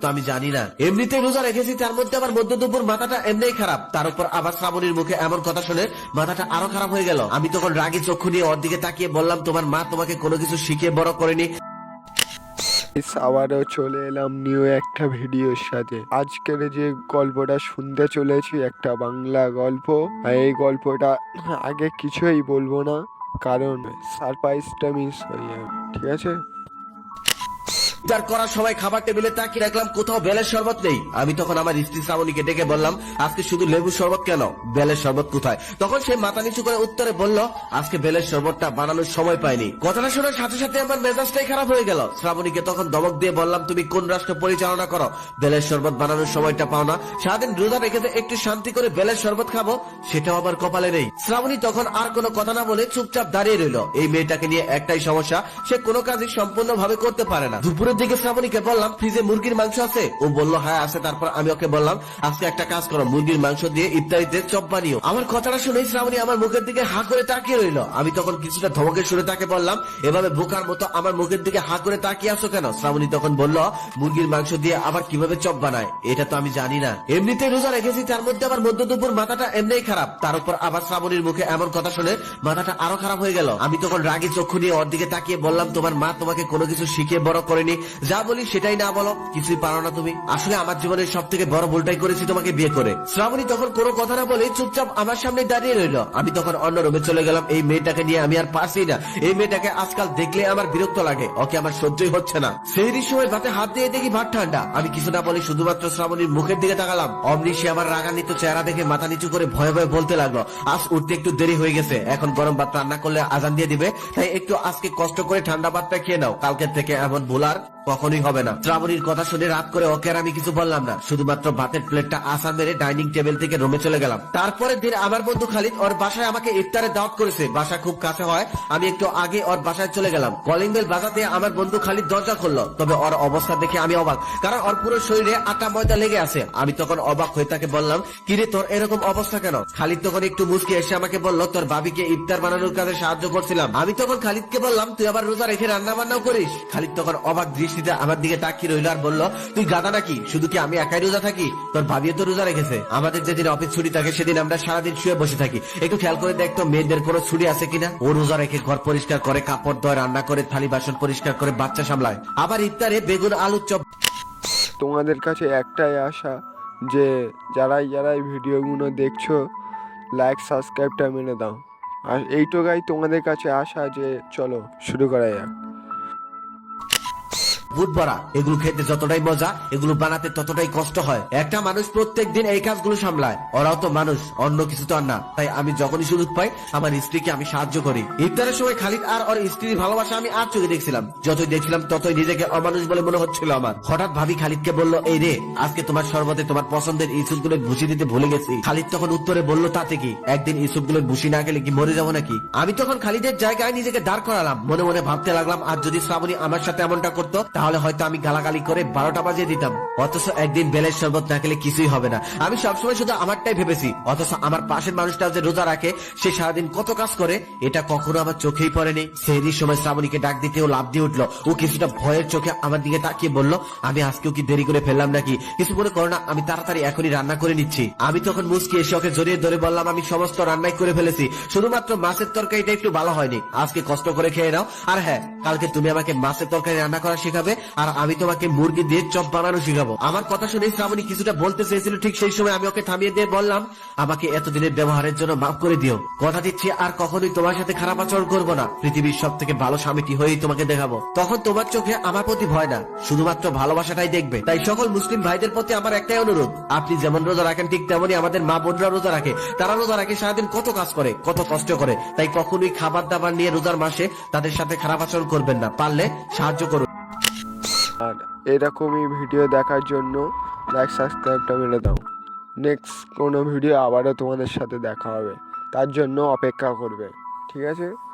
তো আমি জানি না। এমনিতে রোজা রেখেছি, তার মধ্যে আবার মধ্য দুপুর মাথাটা এমনিই খারাপ। তার উপর আবার শ্রাবণীর মুখে এমন কথা শুনে মাথাটা আরও খারাপ হয়ে গেল। আমি তখন রাগি চক্ষু নিয়ে ওর দিকে তাকিয়ে বললাম, তোমার মা তোমাকে কোনো কিছু শিখিয়ে বড় করেনি। আবারও চলে এলাম নিউ একটা ভিডিওর সাথে। আজকের যে গল্পটা শুনতে চলেছি, একটা বাংলা গল্প। এই গল্পটা আগে কিছুই বলব না, কারণ সারপ্রাইজটা মিস হয়ে যাবে, ঠিক আছে? ইফতার করার সময় খাবার টেবিলে তাকিয়ে রাখলাম কোথাও বেলের শরবত নেই। আমি তখন আমার স্ত্রী শ্রাবণীকে ডেকে বললাম, আজকে শুধু লেবু শরবত কেন? বেলের শরবত কোথায়? তখন সে মাথা নিচু করে উত্তরে বলল, আজকে বেলের শরবতটা বানানোর সময় পাইনি। কথাটা শোনার সাথে সাথে আমার মেজাজটাই খারাপ হয়ে গেল। শ্রাবণীকে তখন দমক দিয়ে বললাম, তুমি কোন রাষ্ট্র পরিচালনা করো? বেলের শরবত বানানোর সময়টা পাও না। সারাদিন রোজা রেখে একটু শান্তি করে বেলের শরবত খাব, সেটাও আবার কপালে নেই। শ্রাবণী তখন আর কোনো কথা না বলে চুপচাপ দাঁড়িয়ে রইল। এই মেয়েটাকে নিয়ে একটাই সমস্যা, সে কোনো কাজই সম্পূর্ণ ভাবে করতে পারে না। দুপুরের দিকে শ্রাবণীকে বললাম, ফ্রিজে মুরগির মাংস আছে? ও বলল হ্যাঁ আছে। তারপর আমি ওকে বললাম, আজকে একটা কাজ করো, মুরগির মাংস দিয়ে ইত্যাদিতে চপ বানিও। আমার কথাটা শুনে শ্রাবণী আমার মুখের দিকে হা করে তাকিয়ে রইল। আমি তখন কিছুটা ধমকের সুরে তাকে বললাম, এভাবে বোকার মতো আমার মুখের দিকে হা করে তাকিয়ে আসো কেন? শ্রাবণী তখন বলল, মুরগির মাংস দিয়ে আবার কীভাবে চপ বানায়, এটা তো আমি জানি না। এমনিতে রোজা রেখেছি, তার মধ্যে আবার মধ্য দুপুর মাথাটা এমনিই খারাপ। তার উপর আবার শ্রাবণীর মুখে এমন কথা শুনে মাথাটা আরও খারাপ হয়ে গেল। আমি তখন রাগি চক্ষু নিয়ে ওর দিকে তাকিয়ে বললাম, তোমার মা তোমাকে কোনো কিছু শিখিয়ে বড় করেনি যা বলি সেটাই না বলো, কিছুই পারো না তুমি। আসলে আমার জীবনের সব থেকে বড় ভুলটাই করেছি তোমাকে বিয়ে করে। শ্রাবণী তখন কোনো কথা না বলে চুপচাপ আমার সামনে দাঁড়িয়ে রইল। আমি তখন অন্য রুমে চলে গেলাম। এই মেয়েটাকে নিয়ে আমি আর পারছি না। এই মেয়েটাকে আজকাল দেখলে আমার বিরক্ত লাগে। ওকে আমার সহ্যই হচ্ছে না। সেই সময় ভাতে হাত দিয়ে দেখি ভাত ঠান্ডা। আমি কিছু না বলে শুধুমাত্র শ্রাবণীর মুখের দিকে তাকালাম। অমনি সে আমার রাগান্বিত চেহারা দেখে মাথা নিচু করে ভয়ে ভয়ে বলতে লাগল, আজ উঠতে একটু দেরি হয়ে গেছে। এখন গরম ভাত রান্না করলে আজান দিয়ে দিবে। তাই একটু আজকে কষ্ট করে ঠান্ডা ভাতটা খেয়ে নাও। কালকের থেকে এমন ভুল আর কখনোই হবে না। শ্রাবণীর কথা শুনে রাত করে ওকে আর আমি কিছু বললাম না। শুধুমাত্র ভাতের প্লেটটা আসান মেরে ডাইনিং টেবিল থেকে রুমে চলে গেলাম। তারপরের দিন আমার বন্ধু খালিদ ওর বাসায় আমাকে ইফতারে দাওয়াত করেছে। বাসা খুব কাছে হয়, আমি একটু আগে ওর বাসায় চলে গেলাম। কলিং বেল বাজাতে আমার বন্ধু খালিদ দরজা খুললো। তবে ওর অবস্থা দেখে আমি অবাক, কারণ ওর পুরো শরীরে আটা ময়দা লেগে আছে। আমি তখন অবাক হয়ে তাকে বললাম কিরে তোর এরকম অবস্থা কেন? খালিদ তখন একটু মুসকে এসে আমাকে বলল, তোর ভাবিকে ইফতার বানানোর কাজে সাহায্য করছিলাম। আমি তখন খালিদকে বললাম, তুই আবার রোজা রেখে রান্না বান্নাও করিস? খালিদ তখন অবাক দৃষ্টিতে আমার দিকে তাকিয়ে রইল আর বলল, তুই গাদা নাকি? শুধু কি আমি একাই রোজা থাকি? তোর ভাবিও তো রোজা রেখেছে। আমাদের যেদিন অফিস ছুটি থাকে, সেদিন আমরা সারাদিন শুয়ে বসে থাকি। একটু খেয়াল করে দেখতো মেয়েদের কোনো ছুটি আছে কিনা? ও রোজা রেখে ঘর পরিষ্কার করে, কাপড় ধোয়, রান্না করে, থালি বাসন পরিষ্কার করে বাচ্চা সামলায়। আবার ইফতারে বেগুন আলুর চপ তোমাদের কাছে একটাই আশা, যে যারাই যারাই ভিডিওগুলো দেখছ লাইক সাবস্ক্রাইবটা মেনে দাও। আর এইটুকাই তোমাদের কাছে আশা, যে চলো, শুরু করা যাক। ভরা এগুলো খেতে যতটাই মজা, এগুলো বানাতে ততটাই কষ্ট হয়। একটা মানুষ প্রত্যেক দিন এই কাজগুলো সামলায়। ওরাও তো মানুষ, অন্য কিছু তো আর না। তাই আমি যখনই সুযোগ পাই, আমার স্ত্রীকে আমি সাহায্য করি। ইফতারের সময় খালিদ আর ওর স্ত্রীর ভালোবাসা আমি আর চোখে দেখছিলাম। যতই দেখছিলাম, ততই নিজেকে অমানুষ বলে মনে হচ্ছিল আমার। হঠাৎ ভাবি খালিদকে বলল, এই রে, আজকে তোমার সর্বতে তোমার পছন্দের ইসুপগুলো ভুসি দিতে ভুলে গেছি। খালিদ তখন উত্তরে বলল, তাতে কি? একদিন ইসুপগুলো ভুসি না গেলে কি মরে যাব নাকি? আমি তখন খালিদের জায়গায় নিজেকে দাঁড় করালাম। মনে মনে ভাবতে লাগলাম আর যদি শ্রাবণী আমার সাথে এমনটা করতো তাহলে হয়তো আমি গালাগালি করে বারোটা বাজিয়ে দিতাম। অথচ একদিন বেলের শরবত না খেলে কিছুই হবে না। আমি সবসময় শুধু আমারটাই ভেবেছি। অথচ আমার পাশের মানুষটা যে রোজা রাখে, সে সারাদিন কত কাজ করে, এটা কখনো আমার চোখেই পড়েনি। সেই সময় শ্রাবণীকে ডাক দিতেও লাভ দিয়ে উঠল। ও কিছুটা ভয়ের চোখে আমার দিকে তাকিয়ে বলল, আমি আজকেও কি দেরি করে ফেললাম নাকি? কিছু মনে করো না, আমি তাড়াতাড়ি এখনই রান্না করে নিচ্ছি। আমি তখন মুসকি এসে ওকে জড়িয়ে ধরে বললাম, আমি সমস্ত রান্নাই করে ফেলেছি। শুধুমাত্র মাছের তরকারিটা একটু ভালো হয়নি। আজকে কষ্ট করে খেয়ে নাও। আর হ্যাঁ কালকে তুমি আমাকে মাছের তরকারি রান্না করা শেখাবে? আর আমি তোমাকে মুরগি দিয়ে চপ বানানো শেখাবো। আমার কথা শুনে শ্রাবণী কিছুটা বলতে চেয়েছিল, ঠিক সেই সময় আমি ওকে থামিয়ে দিয়ে বললাম, আমাকে এতদিনের ব্যবহারের জন্য মাফ করে দিও। কথা দিচ্ছি, আর কখনোই তোমার সাথে খারাপ আচরণ করব না। পৃথিবীর সব থেকে ভালো স্বামীটি হয়েই তোমাকে দেখাবো? তখন তোমার চোখে আমার প্রতি ভয় না। শুধুমাত্র ভালোবাসাটাই দেখবে। তাই সকল মুসলিম ভাইদের প্রতি আমার একটাই অনুরোধ, আপনি যেমন রোজা রাখেন, ঠিক তেমনই আমাদের মা বোনরা রোজা রাখে। তারা রোজা রাখে, সারাদিন কত কাজ করে, কত কষ্ট করে। তাই কখনোই খাবার দাবার নিয়ে রোজার মাসে তাদের সাথে খারাপ আচরণ করবেন না। পারলে সাহায্য করুন। এরকমই ভিডিও দেখার জন্য লাইক সাবস্ক্রাইবটা মেরে দাও। নেক্সট কোনো ভিডিও আবারও তোমাদের সাথে দেখা হবে। তার জন্য অপেক্ষা করবে। ঠিক আছে?